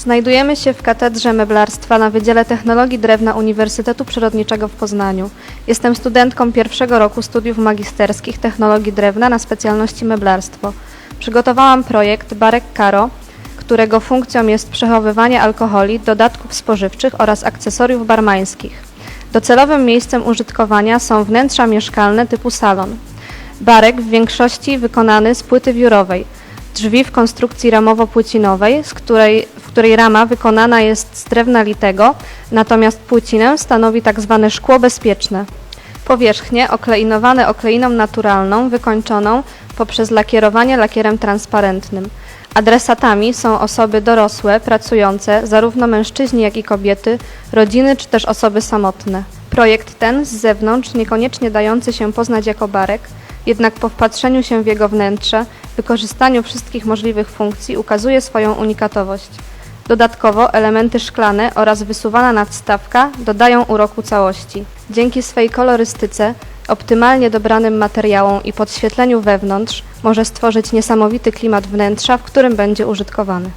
Znajdujemy się w Katedrze Meblarstwa na Wydziale Technologii Drewna Uniwersytetu Przyrodniczego w Poznaniu. Jestem studentką pierwszego roku studiów magisterskich Technologii Drewna na specjalności meblarstwo. Przygotowałam projekt Barek Karo, którego funkcją jest przechowywanie alkoholi, dodatków spożywczych oraz akcesoriów barmańskich. Docelowym miejscem użytkowania są wnętrza mieszkalne typu salon. Barek w większości wykonany z płyty wiórowej. Drzwi w konstrukcji ramowo-płycinowej, z której, której rama wykonana jest z drewna litego, natomiast płycinę stanowi tzw. szkło bezpieczne. Powierzchnie okleinowane okleiną naturalną, wykończoną poprzez lakierowanie lakierem transparentnym. Adresatami są osoby dorosłe, pracujące, zarówno mężczyźni, jak i kobiety, rodziny czy też osoby samotne. Projekt ten z zewnątrz niekoniecznie dający się poznać jako barek, jednak po wpatrzeniu się w jego wnętrze, wykorzystaniu wszystkich możliwych funkcji ukazuje swoją unikatowość. Dodatkowo elementy szklane oraz wysuwana nadstawka dodają uroku całości. Dzięki swej kolorystyce, optymalnie dobranym materiałom i podświetleniu wewnątrz może stworzyć niesamowity klimat wnętrza, w którym będzie użytkowany.